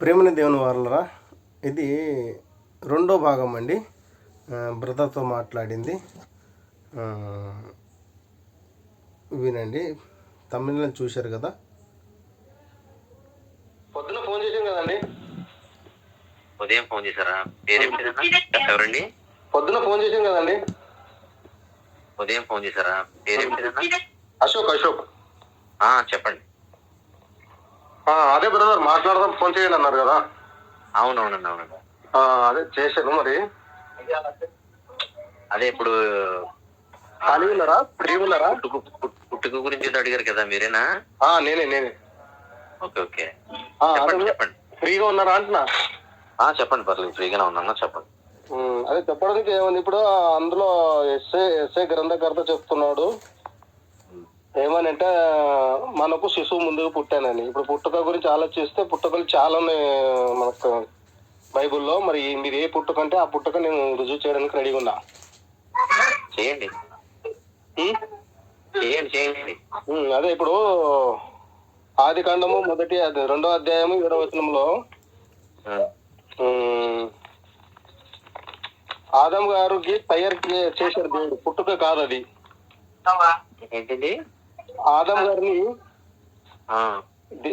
ప్రేమని దేవుని వాళ్ళరా ఇది రెండో భాగం అండి. బ్రదర్తో మాట్లాడింది. వినండి. తమిళలో చూశారు కదా? పొద్దున ఫోన్ చేసాం కదండి. ఉదయం ఫోన్ చేశారా? ఎవరండి పొద్దున ఫోన్ చేసాం కదండి. ఉదయం ఫోన్ చేశారా? అశోక్ అశోక్. ఆ, చెప్పండి. అదే బ్రదర్ మాట్లాడదాం ఫోన్ చేయండి అన్నారు కదా. అవునవునండి అవునండి. ఆ, అదే చేశాను మరి. అదే ఇప్పుడు ఖాళీ ఉన్నారా? ఫ్రీ ఉన్నారా? పుట్టుకు పుట్- పుట్టుక గురించి ఏదో అడిగారు కదా మీరేనా? ఆ, నేనే నేనే. Okay okay. ఆ, చెప్పండి అదే చెప్పండి. ఫ్రీగా ఉన్నారా అంటున్నా? ఆ, చెప్పండి పర్లేదు ఫ్రీగానే ఉన్నాను చెప్పండి. ఉమ్, అదే చెప్పడానికి ఏముంది? ఇప్పుడు అందులో ఎస్ఏ ఎస్ఏ గ్రంథకర్త చెప్తున్నాడు. ఏమని అంటే మనకు శిశువు ముందుకు పుట్టానని ఇప్పుడు పుట్టుక గురించి ఆలోచిస్తే పుట్టుకలు చాలా ఉన్నాయి మనకు బైబిల్లో మరి మీరు ఏ పుట్టుక అంటే ఆ పుట్టుక నేను రుజువు చేయడానికి రెడీగా ఉన్నా. చేయండి. అదే ఇప్పుడు ఆది కాండము మొదటి రెండో అధ్యాయము ఏడవ వచనంలో ఆదం గారికి తయారు చేశారు దేవుడు. పుట్టుక కాదు అది ఏంటండి ఆదం గారిని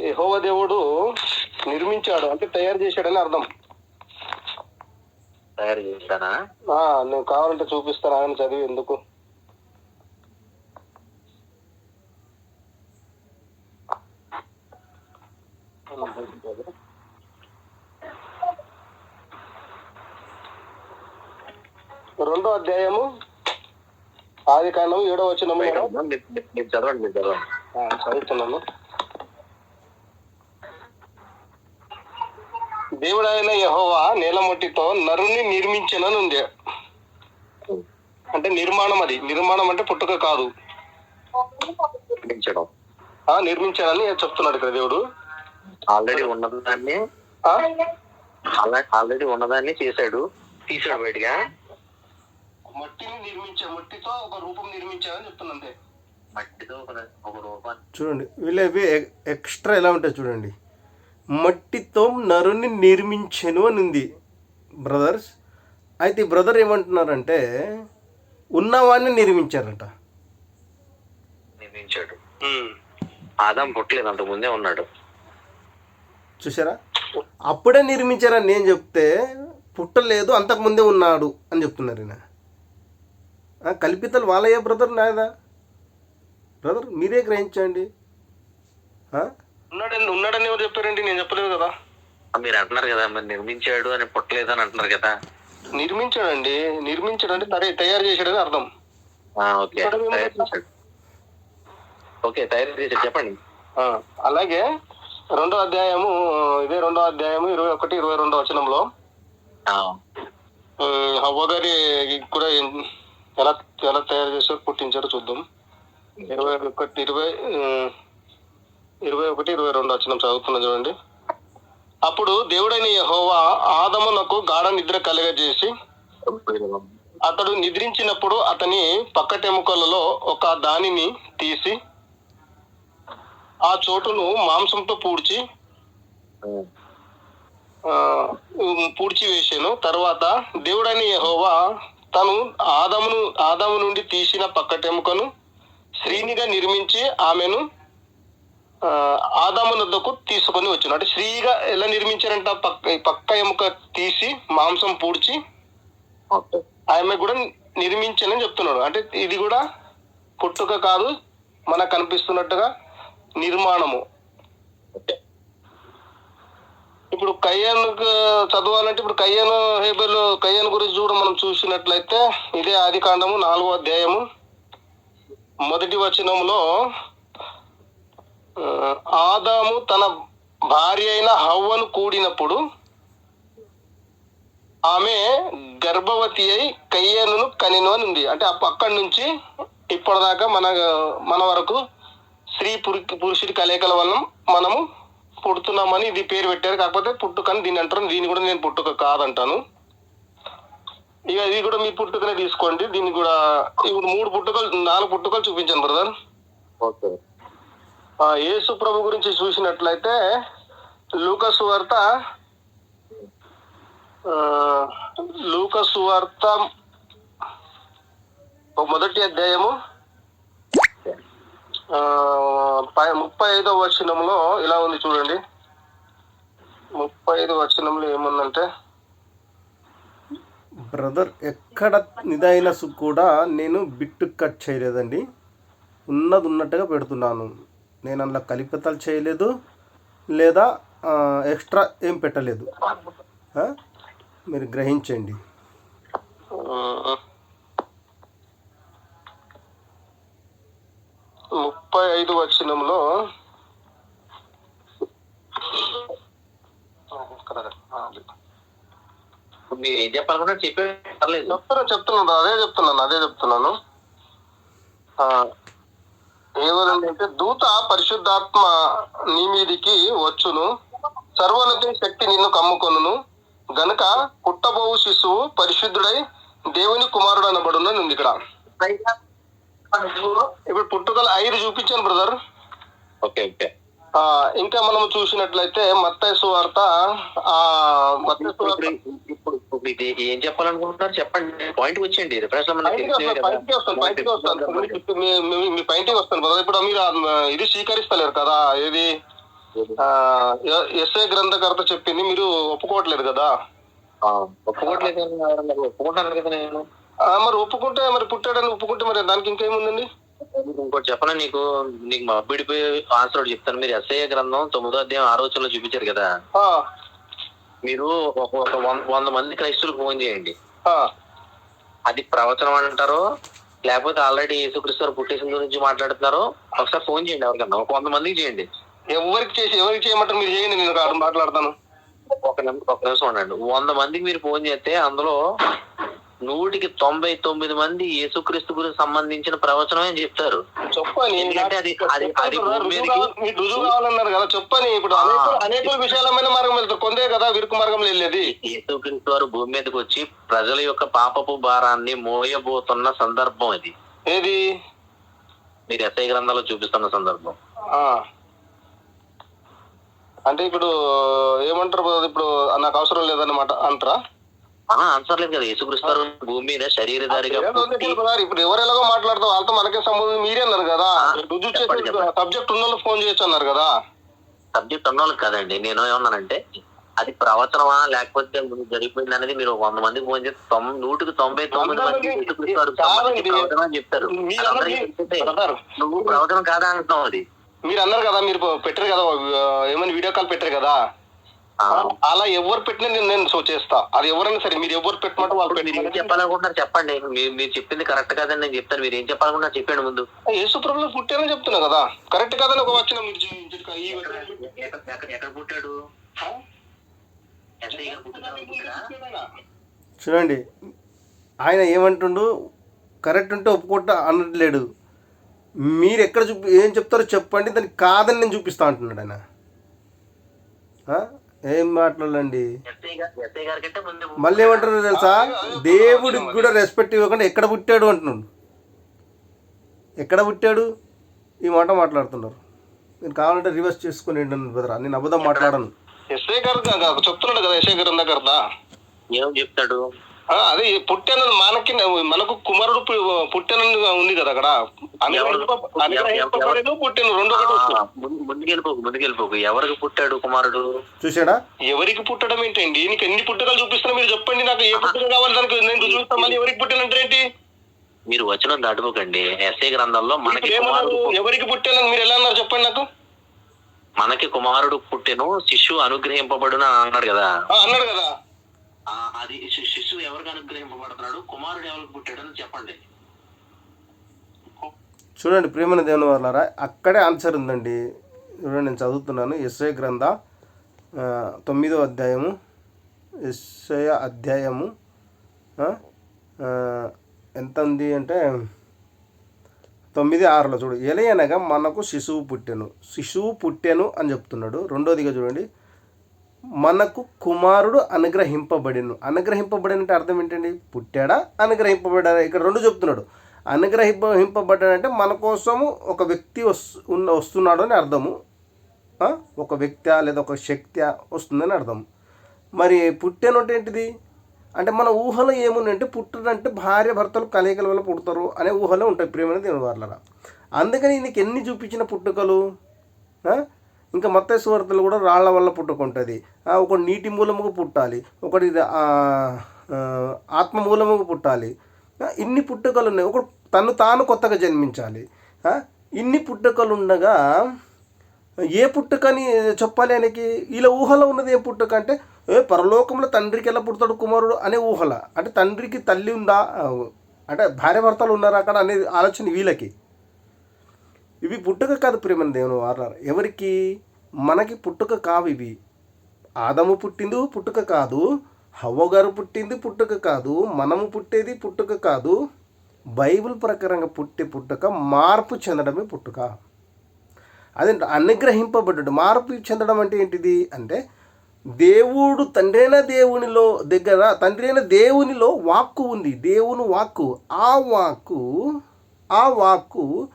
యెహోవా దేవుడు నిర్మించాడు అంటే తయారు చేశాడని అర్థం. తయారు చేశానా నేను కావాలంటే చూపిస్తాను ఆయన చదివి ఎందుకు రెండో అధ్యాయము ఆది కాండము ఏడో? మీరు మీరు చదవండి మీరు చదవండి. చదువుతున్నాను. దేవుడైన యహోవా నేలమట్టితో నరుని నిర్మించనని ఉంది అంటే నిర్మాణం అది. నిర్మాణం అంటే పుట్టుక కాదు. నిర్మించడం. నిర్మించానని చెప్తున్నాడు ఇక్కడ దేవుడు. ఆల్రెడీ ఉన్నదాన్ని? ఆల్రెడీ ఉన్నదాన్ని చేశాడు తీసాడు బయటగా మట్టిని నిర్మించా మట్టితో ఒక రూపం నిర్మించానని చెప్తున్నా అంతే మట్టితో ఒక- ఒక రూపాన్ని చూడండి వీళ్ళవి ఎక్స్ట్రా ఎలా ఉంటాయి చూడండి. మట్టితో నరుని నిర్మించెను అని ఉంది బ్రదర్స్. అయితే ఈ బ్రదర్ ఏమంటున్నారంటే ఉన్నవాడిని నిర్మించారట. నిర్మించాడు. ఆదాం పుట్టలేదు అంతకు ముందే ఉన్నాడు. చూసారా అప్పుడే నిర్మించారని నేను చెప్తే పుట్టలేదు అంతకుముందే ఉన్నాడు అని చెప్తున్నారు ఈయన. కల్పితలు వాళ్ళయ్యే బ్రదర్ నాయదా బ్రదర్ మీరే గ్రహించండి. ఆ? ఉన్నాడని ఉన్నాడని ఎవరు చెప్పారండి? నేను చెప్పలేదు కదా. మీరు అంటున్నారు కదా మరి నిర్మించాడు అని పుట్టలేదు అని అంటున్నారు కదా. నిర్మించాడండి నిర్మించాడు అంటే తరే తయారు చేశాడని అర్థం. ఆ, ఓకే తయారు చేశాడు. ఓకే తయారు చేశాడు చెప్పండి. ఆ, అలాగే రెండో అధ్యాయము ఇదే రెండో అధ్యాయము ఇరవై ఒకటి ఇరవై రెండో వచనంలో హవ్వ గారి కూడా ఎలా ఎలా తయారు చేశారు పుట్టించారో చూద్దాం. ఇరవై ఒకటి ఇరవై ఇరవై ఒకటి ఇరవై రెండు వచ్చిన చదువుతున్నా చూడండి. అప్పుడు దేవుడైన యహోవా ఆదమునకు గాఢ నిద్ర కలగజేసి అతడు నిద్రించినప్పుడు అతని పక్కటెముకలలో ఒక దానిని తీసి ఆ చోటును మాంసంతో పూడ్చి పూడ్చి వేసాను తర్వాత దేవుడైన యహోవా తను ఆదమును ఆదాము నుండి తీసిన పక్కటెముకను స్త్రీనిగా నిర్మించి ఆమెను ఆ, ఆదాము నద్దకు తీసుకొని వచ్చాను అంటే స్త్రీగా ఎలా నిర్మించారంట? పక్క ఈ పక్క ఎముక తీసి మాంసం పూడ్చి ఓకే. ఆమె కూడా నిర్మించనని చెప్తున్నాడు. అంటే ఇది కూడా పుట్టుక కాదు మనకు కనిపిస్తున్నట్టుగా నిర్మాణము. ఓకే. ఇప్పుడు కయ్యను చదవాలంటే ఇప్పుడు కయ్యను హేబెల్ కయ్యను గురించి కూడా మనం చూసినట్లయితే ఇదే ఆది కాండము నాలుగో అధ్యాయము. మొదటి వచనంలో ఆదాము తన భార్య అయిన హవ్వను కూడినప్పుడు ఆమె గర్భవతి అయి కయ్యను కనిను అని ఉంది. అంటే అక్కడి నుంచి ఇప్పటిదాకా మన మన వరకు స్త్రీ పురు- పురుషుడి కలయికల వల్ల మనము పుడుతున్నామని ఇది పేరు పెట్టారు. కాకపోతే పుట్టుకని దీన్ని అంటారు. దీన్ని కూడా నేను పుట్టుక కాదంటాను. ఇక ఇది కూడా మీ పుట్టుకనే తీసుకోండి. దీన్ని కూడా ఇప్పుడు మూడు పుట్టుకలు నాలుగు పుట్టుకలు చూపించాను బ్రదర్. యేసు ప్రభు గురించి చూసినట్లయితే లూకసు వార్త లూకసు వార్త మొదటి అధ్యాయము ముప్పై ఐదో వచనంలో ఇలా ఉంది చూడండి. ముప్పై ఐదు వచనంలో ఏముందంటే బ్రదర్ ఎక్కడ ఇదైనా సు- కూడా నేను బిట్టు కట్ చేయలేదండి. ఉన్నది ఉన్నట్టుగా పెడుతున్నాను. నేను అందులో కలిపితలు చేయలేదు. లేదా ఎక్స్ట్రా ఏం పెట్టలేదు? మీరు గ్రహించండి. ముప్పై ఐదు వచనంలో మీరు ఏం చెప్పాలనుకున్నా చెప్పే పర్లేదు. చెప్తున్నాను చెప్తున్నాను అదే చెప్తున్నాను అదే చెప్తున్నాను. ఏమనంటే దూత పరిశుద్ధాత్మ నీ మీదికి వచ్చును. సర్వోన్నతి శక్తి నిన్ను కమ్ముకొనును. గనుక పుట్టబోవు శిశువు పరిశుద్ధుడై దేవుని కుమారుడు అనబడును అని ఉంది ఇక్కడ. ఇప్పుడు పుట్టుకల ఐదు చూపించాను బ్రదర్. Okay okay. ఆ, ఇంకా మనం చూసినట్లయితే మత్తైసు వార్త ఆ మత్తైసు వార్త ఇప్పుడు ఇది ఏం చెప్పాలనుకుంటున్నారు? చెప్పండి. పాయింట్ వచ్చేయండి. రిఫరెన్స్. మీ- బయటికి వస్తాను కదా. ఇప్పుడు మీరు ఇది స్వీకరిస్తలేరు కదా ఏది? ఎస్ఏ గ్రంథకర్త చెప్పింది మీరు ఒప్పుకోవట్లేదు కదా. ఒప్పుకోవట్లేదు ఒప్పుకుంటాను కదా నేను? మరి ఒప్పుకుంటే మరి పుట్టాడని ఒప్పుకుంటే మరి దానికి ఇంకేముందండి? ఇంకోటి చెప్పనా నీకు? నీకు మబ్బిడిపోయి ఆన్సర్ ఒకటి చెప్తాను. మీరు ఎస్ఐ గ్రంథం తొమ్మిదో అధ్యాయం ఆరోచనలో చూపించారు కదా? మీరు ఒక వంద మంది క్రైస్తువులకు ఫోన్ చేయండి. అది ప్రవచనం అంటారో లేకపోతే ఆల్రెడీ యేసుక్రీస్తు పుట్టేసిన గురించి మాట్లాడుతున్నారో ఒకసారి ఫోన్ చేయండి ఎవరికన్నా. ఒక వంద మందికి చేయండి. ఎవరికి చేసి ఎవరికి చేయమంటారు మీరు? చేయండి నేను మాట్లాడతాను. ఒక నిమిషం ఒక నిమిషం ఉండండి. వంద మందికి మీరు ఫోన్ చేస్తే అందులో నూటికి తొంభై తొమ్మిది మంది యేసుక్రీస్తు గురించి సంబంధించిన ప్రవచనమే చెప్తారు? చెప్పని ఎందుకంటే అది- అది- అది రుజువు కావాలన్నారు కదా చెప్పని ఇప్పుడు అనేక విశాలమైన మార్గం వెళ్తారు. కొందే కదా విరుకు మార్గంలో వెళ్ళేది. యేసుక్రీస్తు వారు భూమి మీదకి వచ్చి ప్రజల యొక్క పాపపు భారాన్ని మోయబోతున్న సందర్భం ఇది. ఏది? మీరు ఎస్ఐ గ్రంథాల్లో చూపిస్తున్న సందర్భం. ఆ. అంటే ఇప్పుడు ఏమంటారు? ఇప్పుడు నాకు అవసరం లేదన్నమాట అంటారా? ఆన్సర్ లేదు కదా. యేసుక్రీస్తు వారు భూమి మీద శరీరధారిగా. ఇప్పుడు ఎవరు ఎలాగో మాట్లాడతాం వాళ్ళతో మనకే సంబంధం మీరే అన్నారు కదా. రుజువు చేసి. సబ్జెక్ట్ ఉన్న ఫోన్ చేయొచ్చు అన్నారు కదా. సబ్జెక్ట్ ఉన్న కాదండి. నేను ఏమన్నానంటే అది ప్రవచనమా లేకపోతే ముందు జరిగిపోయింది అనేది మీరు వంద మందికి ఫోన్ చేస్తే నూటికి తొంభై తొమ్మిది మంది మంది-. ప్రవచనం చెప్తారు. నువ్వు ప్రవచనం కాదా అంటున్నావు అది. మీరు అన్నారు కదా మీరు పెట్టారు కదా ఏమైనా వీడియో కాల్ పెట్టారు కదా. అలా ఎవరు పెట్టినా నేను నేను సో చేస్తా. అది ఎవరైనా సరే మీరు ఎవరు పెట్టమంటే వాళ్ళు మీరు ఏం చెప్పాలనుకుంటున్నారు చెప్పండి. మీరు మీరు చెప్పింది కరెక్ట్ కాదని నేను చెప్తాను. మీరు ఏం చెప్పాలనుకుంటున్నారు చెప్పండి ముందు. యేసు ప్రభులు పుట్టారని చెప్తున్నా కదా. కరెక్ట్ కాదని ఒక వచ్చిన ఎక్కడ పుట్టాడు? చూడండి. ఆయన ఏమంటుండు? కరెక్ట్ ఉంటే ఒప్పుకుంటా అనట్లేడు. మీరు ఎక్కడ చూపి ఏం చెప్తారో చెప్పండి. దానికి కాదని నేను చూపిస్తా అంటున్నాడు ఆయన? ఏం మాట్లాడండి మళ్ళీ ఏమంటున్నారు తెలుసా? దేవుడికి కూడా రెస్పెక్ట్ ఇవ్వకుండా ఎక్కడ పుట్టాడు అంటున్నాడు. ఎక్కడ పుట్టాడు? ఈ మాట మాట్లాడుతున్నారు. నేను కావాలంటే రివర్స్ చేసుకుని బ్రదర్? నేను అబద్ధం మాట్లాడను. ఎస్ఐ గారు చెప్తున్నాడు కదా ఎస్ఐ గారు దగ్గర ఏం చెప్తాడు? అదే పుట్టాను మనకి మనకు కుమారుడు పుట్టానని ఉంది కదా అక్కడ. పుట్టాను రెండు ముందుకెళ్ళిపోకు ముందుకెళ్ళిపోకు. ఎవరికి పుట్టాడు కుమారుడు? చూసాడా ఎవరికి పుట్టడం ఏంటండి నీకు ఎన్ని పుట్టకాలు చూపిస్తున్నా మీరు చెప్పండి. నాకు ఏ పుట్టక కావాలి దానికి నేను మళ్ళీ ఎవరికి పుట్టానంటే ఏంటి? మీరు వచనం దాటుకోకండి. ఎస్ఐ గ్రంథంలో మనకి ఎవరికి పుట్టానని మీరు ఎలా అన్నారు చెప్పండి నాకు? మనకి కుమారుడు పుట్టెను శిశువు అనుగ్రహింపబడును అని అన్నాడు కదా. ఆ, అన్నాడు కదా. అది శి- శిశువు ఎవరికి అనుగ్రహింపబడుతున్నాడు? కుమారుడు ఎవరికి పుట్టాడు అని చెప్పండి. చూడండి ప్రేమని దేవుని వాళ్ళారా అక్కడే ఆన్సర్ ఉందండి. చూడండి నేను చదువుతున్నాను. ఎస్ఐ గ్రంథ తొమ్మిదో అధ్యాయము ఎస్ఐ అధ్యాయము ఎంత ఉంది అంటే తొమ్మిది ఆరులో చూడు. ఎలయనగా మనకు శిశువు పుట్టెను. శిశువు పుట్టెను అని చెప్తున్నాడు. రెండోదిగా చూడండి. మనకు కుమారుడు అనుగ్రహింపబడిను. అనుగ్రహింపబడినంటే అర్థం ఏంటండి? పుట్టాడా? అనుగ్రహింపబడ్డా ఇక్కడ రెండు చెప్తున్నాడు. అనుగ్రహింపబడ్డాడంటే మన కోసము ఒక వ్యక్తి వస్తు ఉన్న వస్తున్నాడు అని అర్థము. ఒక వ్యక్తి లేదా ఒక శక్తి వస్తుందని అర్థం మరి పుట్టానంటే అంటే ఏంటిది? అంటే మన ఊహలో ఏముందంటే పుట్టడంటే భార్య భర్తలు కలయికల వల్ల పుడతారు అనే ఊహలో ఉంటాయి ప్రేమైన దేవుని వాళ్ళరా అందుకని నీకు ఎన్ని చూపించిన పుట్టుకలు? ఇంకా మత్త సువార్తలు కూడా రాళ్ళ వల్ల పుట్టుకుంటుంది. ఒక నీటి మూలముగా పుట్టాలి ఒకటి ఆత్మ మూలముగా పుట్టాలి. ఇన్ని పుట్టుకలు ఉన్నాయి. ఒకడు తను తాను కొత్తగా జన్మించాలి. ఇన్ని పుట్టుకలు ఉండగా ఏ పుట్టుకని చెప్పాలి ఆయనకి? ఇలా ఊహలో ఉన్నది ఏ పుట్టుక అంటే ఏ పరలోకంలో తండ్రికి ఎలా పుడతాడు కుమారుడు అనే ఊహల. అంటే తండ్రికి తల్లి ఉందా? అంటే భార్య భర్తలు ఉన్నారా అక్కడ అనేది ఆలోచన వీళ్ళకి. ఇవి పుట్టుక కాదు ప్రేమని దేవుని వారు ఎవరికి? మనకి పుట్టుక కావు ఇవి. ఆదము పుట్టింది పుట్టుక కాదు. హవ్వగారు పుట్టింది పుట్టుక కాదు. మనము పుట్టేది పుట్టుక కాదు. బైబిల్ ప్రకారంగా పుట్టే పుట్టుక మార్పు చెందడమే పుట్టుక. అదే అనుగ్రహింపబడ్డాడు. మార్పు చెందడం అంటే ఏంటిది? అంటే దేవుడు తండ్రైన దేవునిలో దగ్గర తండ్రైన దేవునిలో వాక్కు ఉంది. దేవుని వాక్కు ఆ వాక్కు ఆ వాక్కు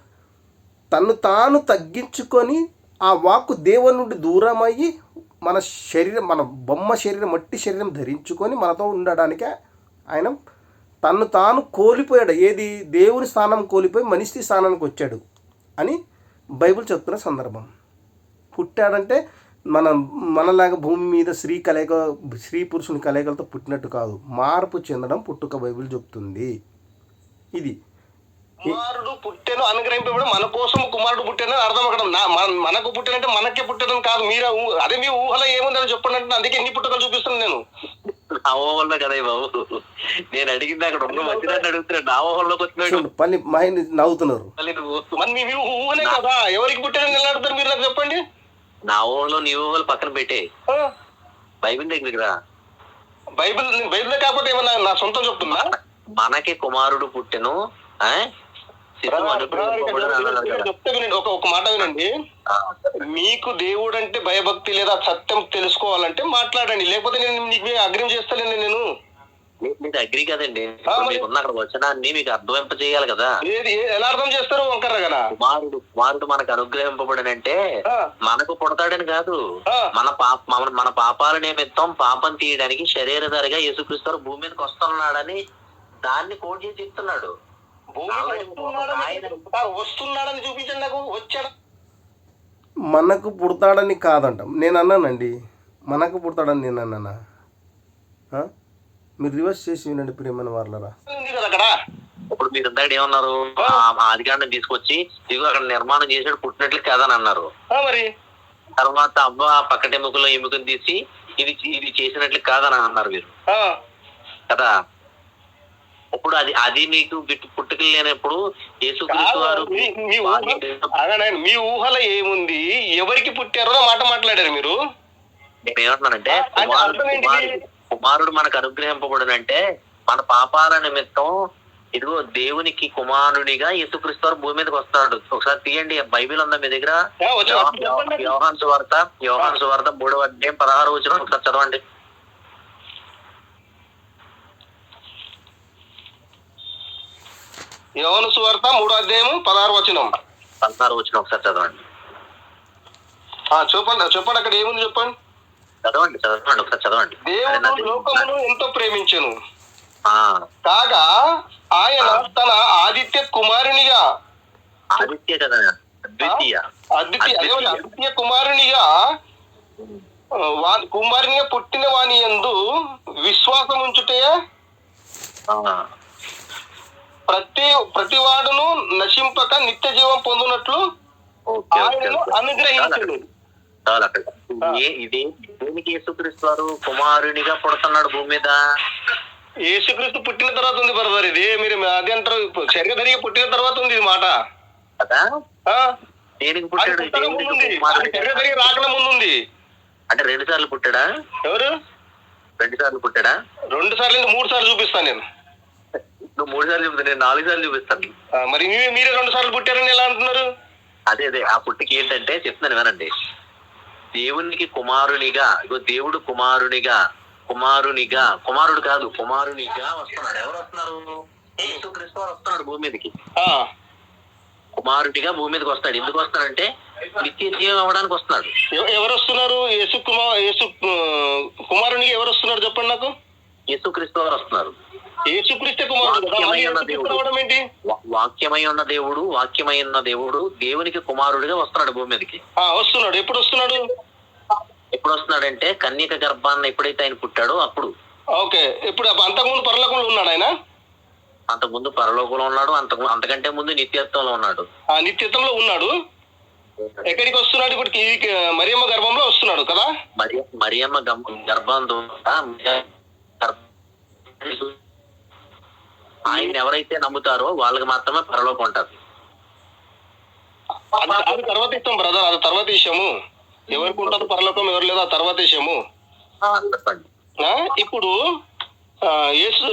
తను తాను తగ్గించుకొని ఆ వాక్కు దేవుని నుండి దూరం అయ్యి మన శరీరం మన బొమ్మ శరీరం మట్టి శరీరం ధరించుకొని మనతో ఉండడానికే ఆయన తను తాను కోల్పోయాడు. ఏది? దేవుని స్థానం కోల్పోయి మనిషి స్థానానికి వచ్చాడు అని బైబిల్ చెప్తున్న సందర్భం. పుట్టాడంటే మన మనలాగా భూమి మీద స్త్రీ కలయిక స్త్రీ పురుషుని కలయికలతో పుట్టినట్టు కాదు. మార్పు చెందడం పుట్టుక బైబిల్ చెప్తుంది. ఇది కుమారుడు పుట్టెను అనుగ్రహింపబడి మన కోసం కుమారుడు పుట్టాను అర్థం అక్కడ. మనకు పుట్టానంటే మనకే పుట్టాను కాదు. మీరు అదే మీ ఊహలో ఏముందని చెప్పండి అంటే అందుకే ఎన్ని పుట్టుకలు చూపిస్తాను నేను. నా ఊహల్లో కదా బాబు. నేను అడిగింది అక్కడ ఉన్న మంచిదాన్ని అడుగుతున్నాడు. నా ఊహల్లోకి వచ్చినాడు. పల్లి మైండ్ నవ్వుతున్నారు. మరి మీ ఊహలే కదా. ఎవరికి పుట్టారని ఎలా అడుగుతారు మీరు నాకు చెప్పండి. నా ఊహలో నీ ఊహలు పక్కన పెట్టే? బైబిల్ దగ్గరికి రా బైబిల్ బైబిల్ కాకపోతే ఏమన్నా నా సొంతం చెప్తున్నా మనకి కుమారుడు పుట్టెను ఒక మాట వినండి. మీకు దేవుడు అంటే భయభక్తి లేదా సత్యం తెలుసుకోవాలంటే మాట్లాడండి. లేకపోతే నేను మీకు అగ్రిం చేస్తాను నేను. మీ- మీది అగ్రి కదండి. మీకున్న అక్కడ వచనాన్ని మీకు అర్థవింప చేయాలి కదా. ఎలా అర్థం చేస్తారు వంకర్ర కదా? కుమారుడు కుమారుడు మనకు అనుగ్రహింపబడనంటే మనకు పుడతాడని కాదు. మన పాప మన- పాపాల నిమిత్తం పాపం తీయడానికి శరీరధారిగా యేసుక్రీస్తు భూమి మీదకి వస్తున్నాడని దాన్ని కోట్ చేసి చెప్తున్నాడు. వస్తున్నాడని చూపించండి నాకు వచ్చాడు. మనకు పుడతాడని కాదంట. నేను అన్నానండి. మనకు పుడతాడని నేను అన్నానా? మీరు రివర్స్ చేసి వినండి ప్రియమైన వాళ్ళరా ఉంది కదా అక్కడ. ఇప్పుడు మీరు ఇందాక ఏమన్నారు? అధికారిని తీసుకొచ్చి ఇదిగో అక్కడ నిర్మాణం చేసాడు పుట్టినట్లు కాదని అన్నారు. ఆ, మరి. తర్వాత అవ్వ పక్కట ఎముకలో ఎముకను తీసి ఇది ఇది చేసినట్లు కాదని అన్నారు మీరు. ఆ, కదా? ఇప్పుడు అది అది మీకు బిట్టు పుట్టుకలు లేనప్పుడు యేసుక్రీస్తు వారు మీ- ఊహలో ఏముంది? ఎవరికి పుట్టారో మాట మాట్లాడారు మీరు? నేను ఏమంటున్నానంటే అంటే కుమారుడు మనకు అనుగ్రహింపబడునంటే మన పాపాల నిమిత్తం ఇదిగో దేవునికి కుమారునిగా యేసుక్రీస్తు వారు భూమి మీదకి వస్తాడు ఒకసారి తీయండి బైబిల్ ఉందా మీ దగ్గర. యోహాన్ సువార్త యోహాన్ సువార్త మూడవ అధ్యాయం పదహారు వచ్చిన ఒకసారి చదవండి. యోహాను సువార్త మూడో అధ్యాయము పదహారు వచనం. పదహారు వచ్చిన ఒకసారి చదవండి. ఆ, చెప్పండి చెప్పండి అక్కడ ఏముంది చెప్పండి? చదవండి చదవండి ఒకసారి చదవండి. దేవుడు. లోకమును ఎంతో ప్రేమించెను. కాగా ఆయన తన ఆదిత్య కుమారునిగా. ఆదిత్య కదా ద్వితీయ అద్వితీయ అద్వితీయ. కుమారునిగా కుమారునిగా పుట్టిన వాని యందు విశ్వాసం ఉంచుటే ప్రతి ప్రతి వాడును నశింపక నిత్య జీవం పొందునట్లు ఆయనను. అనుగ్రహించడు. చాలు ఇది దేనికి యేసుక్రీస్తు వారు కుమారునిగా పుడుతున్నాడు భూమి మీద? యేసుక్రీస్తు పుట్టిన తర్వాత ఉంది బ్రదర్ ఇది. మీరు అది అంటారు శరీరధరిగా పుట్టిన తర్వాత ఉంది ఇది మాట. కదా? దేనికి అది పుట్టాడు పుట్టక ముందు ఉంది దేవునికి అది కుమారునిగా? శరీరధరిగా రాకన ముందు ఉంది అంటే రెండు సార్లు పుట్టాడా? ఎవరు? రెండు సార్లు పుట్టాడా? రెండు సార్లు మూడు సార్లు చూపిస్తాను నేను. నువ్వు మూడు సార్లు చూపిస్తా నేను నాలుగు సార్లు చూపిస్తాను మరి మీరే రెండు సార్లు పుట్టారని ఎలా అంటున్నారు? అదే అదే ఆ పుట్టికి ఏంటంటే చెప్తున్నాను వినండి. దేవునికి కుమారునిగా ఇగో దేవుడు కుమారునిగా కుమారునిగా కుమారుడు కాదు కుమారునిగా వస్తున్నాడు ఎవరు వస్తున్నారు? యేసుక్రీస్తు వస్తున్నాడు భూమి మీదకి. ఆ, కుమారుడిగా భూమి మీదకి వస్తాడు. ఎందుకు వస్తాడంటే నిత్య జీవం అవ్వడానికి వస్తున్నాడు. ఎవ- ఎవరు వస్తున్నారు? యేసు కుమార్ యేసు కుమారునికి ఎవరు వస్తున్నారు? చెప్పండి నాకు. యేసుక్రీస్తు వారు వస్తున్నారు. యేసుక్రీస్తే కుమారుడు కదా? ఏంటి? వాక్యమై ఉన్న దేవుడు వాక్యమై ఉన్న దేవుడు దేవునికి కుమారుడిగా వస్తున్నాడు భూమి మీదకి. ఆ, వస్తున్నాడు. ఎప్పుడు వస్తున్నాడు? ఎప్పుడు వస్తున్నాడంటే కన్యక గర్భాన్ని ఎప్పుడైతే ఆయన పుట్టాడో అప్పుడు. ఓకే. ఇప్పుడు అంతకుముందు పరలోకంలో ఉన్నాడు ఆయన? అంతకుముందు పరలోకంలో ఉన్నాడు అంత అంతకంటే ముందు నిత్యత్వంలో ఉన్నాడు. ఆ నిత్యత్వంలో ఉన్నాడు? ఎక్కడికి వస్తున్నాడు ఇప్పుడు మరియమ్మ గర్భంలో వస్తున్నాడు కదా? మరి మరియమ్మ గర్భం ద్వారా ఆయన ఎవరైతే నమ్ముతారో వాళ్ళకి మాత్రమే పరలోకం ఉంటుంది. అది అది తర్వాత ఇస్తాం బ్రదర్ అది తర్వాత విషయము. ఎవరికి ఉంటుంది పరలోకం ఎవరు లేదో ఆ తర్వాత విషయము. ఇప్పుడు యేసు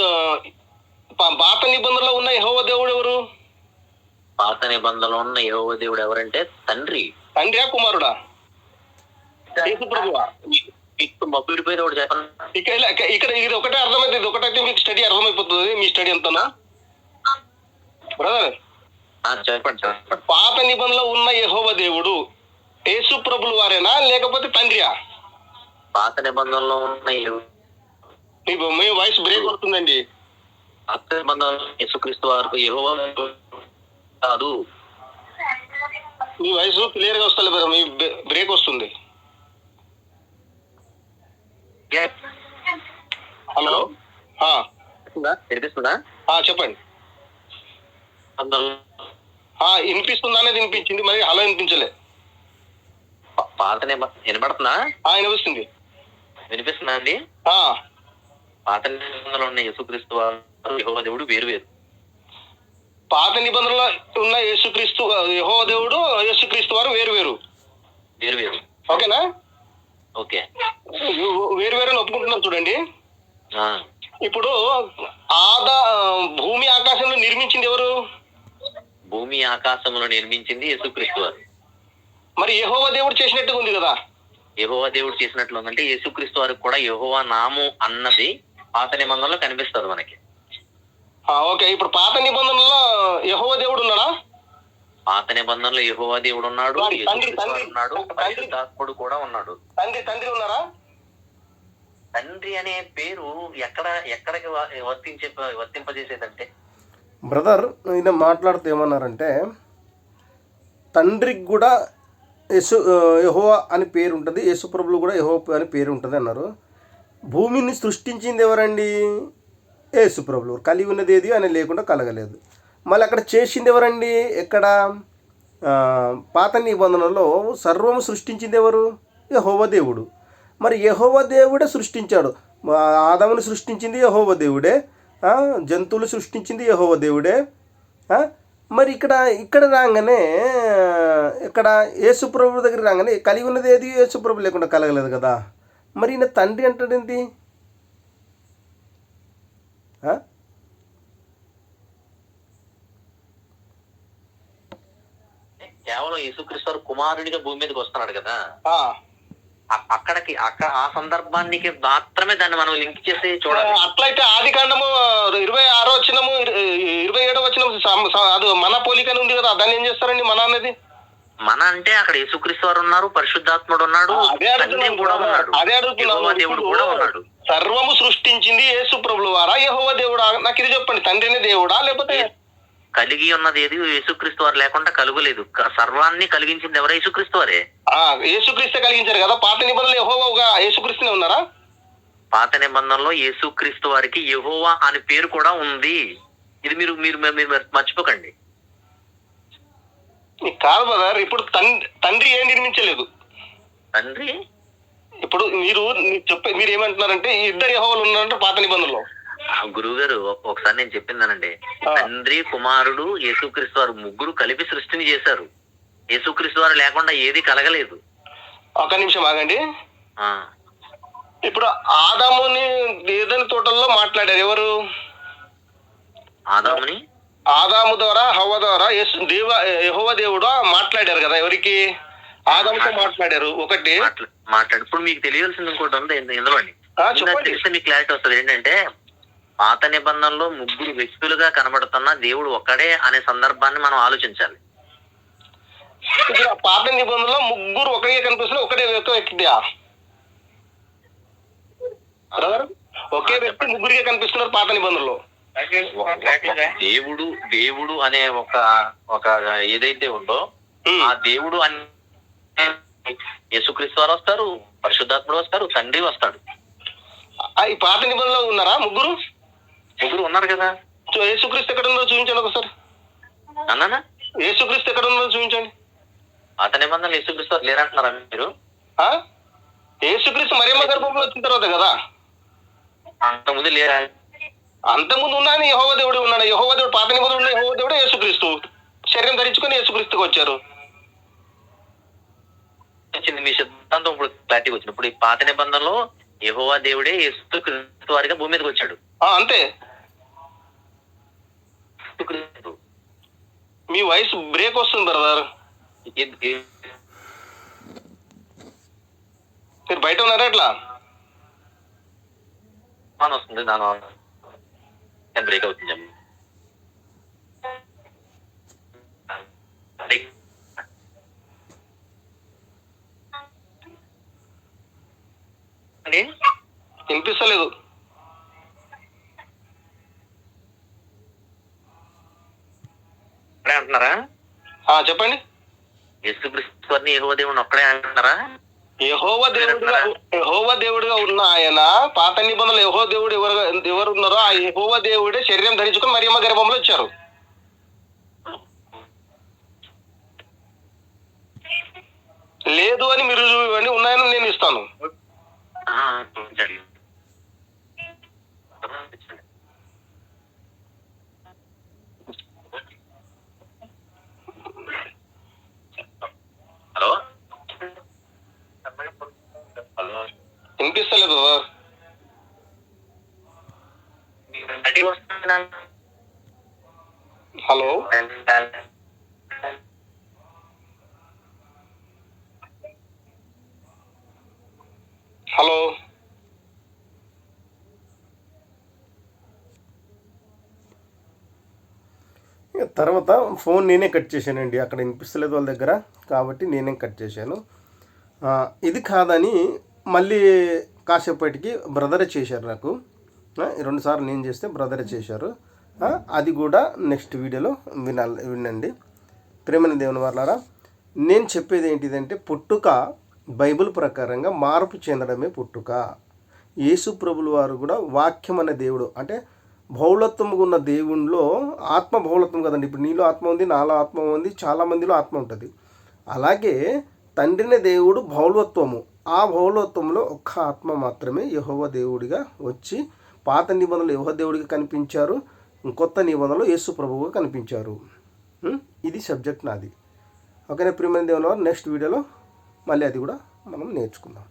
పాత నిబంధనలో ఉన్న యెహోవా దేవుడు ఎవరు? పాత నిబంధనలో ఉన్న యెహోవా దేవుడు ఎవరంటే తండ్రి. తండ్రియా కుమారుడా? యేసు ప్రభువా ఇప్పుడు మబ్బుడిపోయి ఒకటి చెప్పండి. ఇక్కడ ఇక్కడ ఇది ఒకటే అర్థమైంది ఇది ఒకటైతే మీకు స్టడీ అర్థమైపోతుంది. మీ స్టడీ ఎంతనా? బ్రదర్ చెప్పండి పాత నిబంధనలో ఉన్న యెహోవా దేవుడు యేసు ప్రభులు వారేనా లేకపోతే తండ్రియా? పాత నిబంధనలో ఉన్న మీ వాయిస్ బ్రేక్ అవుతుందండి పాత నిబంధనలో యేసుక్రీస్తు వారు యెహోవా కాదు. మీ వాయిస్ క్లియర్గా వస్తలేదు మీ బ్రేక్ వస్తుంది. హలో వినిపిస్తుందా? చెప్పండి. వినిపిస్తుందా అనేది వినిపించింది మరి హలో వినిపించలే. పా- పాత నిబంధన వినపడుతుందా వినిపిస్తుంది. వినిపిస్తుందా అండి? పాత నిబంధనలో ఉన్న యేసుక్రీస్తు యెహోవా దేవుడు వేరు వేరు. పాత నిబంధనలో ఉన్న యేసుక్రీస్తు యెహోవా దేవుడు యేసుక్రీస్తు వారు వేరు వేరు. వేరు వేరు. ఓకేనా? ఓకే. వేరు వేరు ఒప్పుకుంటున్నాం చూడండి. ఆ, ఇప్పుడు ఆదా భూమి ఆకాశంలో నిర్మించింది ఎవరు? భూమి ఆకాశములు నిర్మించింది యేసుక్రీస్తు. వారు మరి యెహోవా దేవుడు చేసినట్టుగా ఉంది కదా. యెహోవా దేవుడు చేసినట్లు ఉందంటే యేసుక్రీస్తు వారికి కూడా యెహోవా నాము అన్నది పాత నిబంధనలో కనిపిస్తుంది మనకి. ఓకే. ఇప్పుడు పాత నిబంధనలో యెహోవా దేవుడు ఉన్నాడా? పాత నిబంధనలో యెహోవా దేవుడు ఉన్నాడు ఉన్నాడు తండ్రి. పరిశుద్ధాత్ముడు కూడా ఉన్నాడు. తండ్రి తండ్రి ఉన్నారా? తండ్రి అనే పేరు ఎక్కడ ఎక్కడికి వర్తించే వర్తింపజేసేదంటే? బ్రదర్ ఈయన మాట్లాడుతూ ఏమన్నారంటే తండ్రికి కూడా యశు యహోవా అని పేరు ఉంటుంది యేసుప్రభులు కూడా యహో అని పేరు ఉంటుంది అన్నారు. భూమిని సృష్టించింది ఎవరండి? యేసుప్రభులు కలిగి ఉన్నది ఏది? అని లేకుండా కలగలేదు. మళ్ళీ అక్కడ చేసింది ఎవరండి? ఇక్కడ పాత నిబంధనలో సర్వం సృష్టించింది ఎవరు? యహోవ దేవుడు. మరి యహోవ దేవుడే సృష్టించాడు. ఆ, ఆదాముని సృష్టించింది యహోవ దేవుడే. జంతువులు సృష్టించింది యహోవ దేవుడే. మరి ఇక్కడ ఇక్కడ రాగానే ఇక్కడ యేసుప్రభు దగ్గర రాగానే కలిగి ఉన్నది ఏది? యేసుప్రభు లేకుండా కలగలేదు కదా. మరి ఈయన తండ్రి అంటాడేంటి ఆ? కేవలం యేసుక్రీస్తు వారు కుమారుడిగా భూమి మీదకి వస్తున్నాడు కదా. అక్కడికి అక్కడ ఆ సందర్భానికి మాత్రమే దాన్ని మనం లింక్ చేసి చూడాలి. అట్లయితే ఆది కాండము ఇరవై ఆరో వచ్చినము ఇరవై ఏడో వచ్చిన అది మన పోలికని ఉంది కదా దాన్ని ఏం చేస్తారండి మన అనేది? మన అంటే అక్కడ యేసుక్రీస్తు వారు ఉన్నారు పరిశుద్ధాత్ముడు ఉన్నాడు అదే దేవుడు కూడా ఉన్నాడు. సర్వము సృష్టించింది యేసు ప్రభుల వారా యెహోవా దేవుడా? నాకు ఇది చెప్పండి తండ్రిని దేవుడా లేకపోతే కలిగి ఉన్నది ఏది? యేసుక్రీస్తు వారు లేకుండా కలుగలేదు. సర్వాన్ని కలిగించింది ఎవరు? యేసుక్రీస్తు వారే. ఆ యేసుక్రీస్తే కలిగించారు కదా. పాత నిబంధనలు యెహోవా యేసుక్రీస్తునే ఉన్నారా? పాత నిబంధనలో యేసుక్రీస్తు వారికి యెహోవా అని పేరు కూడా ఉంది. ఇది మీరు మీరు మీరు మర్చిపోకండి. కాదు బ్రదర్ ఇప్పుడు తండ్రి తండ్రి ఏం నిర్మించలేదు. తండ్రి? ఇప్పుడు మీరు చెప్పే మీరు ఏమంటున్నారంటే ఇద్దరు యెహోవాలు ఉన్నారంటే పాత నిబంధనలో. గురువు గారు ఒకసారి నేను చెప్పిందానండి. ఆ. తండ్రి కుమారుడు యేసుక్రీస్తు వారు ముగ్గురు కలిపి సృష్టిని చేశారు. యేసుక్రీస్తు వారు లేకుండా ఏది కలగలేదు. ఒక నిమిషం ఆగండి. ఆ. ఇప్పుడు ఆదాముని ఏదైనా తోటల్లో మాట్లాడారు ఎవరు? ఆదాముని? ఆదాము ద్వారా హవ్వ ద్వారా దేవ యెహోవా దేవుడు మాట్లాడారు కదా ఎవరికి? ఆదాముతో మాట్లాడారు. ఒకటి. మాట్లా- మాట్లాడు. ఇప్పుడు మీకు తెలియాల్సింది ఇంకోటి ఉంది. అండి. ఆ, తెలిస్తే మీకు క్లారిటీ వస్తుంది. ఏంటంటే పాత నిబంధనలో ముగ్గురు వ్యక్తులుగా కనబడుతున్న దేవుడు ఒక్కడే అనే సందర్భాన్ని మనం ఆలోచించాలి. ఇప్పుడు పాత నిబంధనలో ముగ్గురు ఒకటే కనిపిస్తున్నారు ఒకటే బ్రదర్ ఒకే వ్యక్తి ముగ్గురికే కనిపిస్తున్నారు పాత నిబంధనలో. దేవుడు దేవుడు అనే ఒక ఒక ఏదైతే ఉందో. ఆ దేవుడు అనే యేసుక్రీస్తు వారు వస్తారు పరిశుద్ధాత్ముడు వస్తారు తండ్రి వస్తాడు. ఈ పాత నిబంధనలో ఉన్నారా ముగ్గురు? ముగ్గురు ఉన్నారు కదా? యేసుక్రీస్తు ఎక్కడ ఉందో చూపించండి ఒకసారి. అన్నానా? యేసుక్రీస్తు ఎక్కడ ఉందో చూపించండి. అతని నిబంధనలు యేసుక్రీస్తు లేరంటున్నారా మీరు? ఆ? యేసుక్రీస్తు మరియమ్మ గర్భంలో వచ్చిన తర్వాత కదా? అంతకుముందు లేరా? అంతకుముందు ఉన్నాయని యహోవ దేవుడు ఉన్నాడు. యహోవ దేవుడు పాత నిబంధనలు యహోవ దేవుడు యేసుక్రీస్తు. శరీరం ధరించుకొని యేసుక్రీస్తుకి వచ్చారు. వచ్చింది. మీ సిద్ధాంతం ఇప్పుడు క్లారిటీ వచ్చింది. ఇప్పుడు ఈ పాత నిబంధనలో యెహోవా దేవుడే యేసుక్రీస్తు వారిగా భూమి మీదకి వచ్చాడు. అంతే. మీ వాయిస్ బ్రేక్ వస్తుంది బ్రదర్ మీరు బయట ఉన్నారా ఎట్లా? వస్తుంది దాని బ్రేక్ అవుతుంది వినిపిస్తలేదు ఇప్పుడే అంటున్నారా ఆ, చెప్పండి. యేసుక్రీస్తు వారిని యెహోవా దేవుని ఒక్కడే అంటున్నారా? యహోవ దేవుడుగా యహోవ దేవుడిగా ఉన్న ఆయన పాత నిబంధనలు యహో దేవుడు ఎవరు ఎవరు ఉన్నారో ఆ యహోవ దేవుడే శరీరం ధరించుకొని మరియమ్మ గర్భంలో వచ్చారు లేదు అని మీరు రుజువు ఇవ్వండి ఉన్నాయని నేను ఇస్తాను ఆ, ఉంచండి. హలో హలో వినిపిస్తలేదు హలో. హలో. తర్వాత ఫోన్ నేనే కట్ చేశానండి. అక్కడ వినిపిస్తలేదు వాళ్ళ దగ్గర. కాబట్టి నేనే కట్ చేశాను. ఇది కాదని మళ్ళీ కాసేపటికి బ్రదరే చేశారు నాకు. రెండు సార్లు నేను చేస్తే బ్రదరే చేశారు. అది కూడా నెక్స్ట్ వీడియోలో వినాలి వినండి. ప్రేమణ దేవుని వాళ్ళారా నేను చెప్పేది ఏంటిదంటే పుట్టుక బైబిల్ ప్రకారంగా మార్పు చెందడమే పుట్టుక. యేసు ప్రభుల వారు కూడా వాక్యం అనే దేవుడు. అంటే బహుళత్వం ఉన్న దేవునిలో ఆత్మ బౌలత్వం కదండి. ఇప్పుడు నీలో ఆత్మ ఉంది నాలో ఆత్మ ఉంది చాలా మందిలో ఆత్మ ఉంటుంది. అలాగే తండ్రిని దేవుడు బౌలత్వము ఆ బహుళత్వంలో ఒక్క ఆత్మ మాత్రమే యహోవ దేవుడిగా వచ్చి పాత నిబంధనలు యహోవ దేవుడిగా కనిపించారు కొత్త నిబంధనలు యేసు ప్రభువుగా కనిపించారు. ఇది సబ్జెక్ట్ నాది. ఓకేనా ప్రియమైన దేవుని నెక్స్ట్ వీడియోలో మళ్ళీ అది కూడా మనం నేర్చుకుందాం.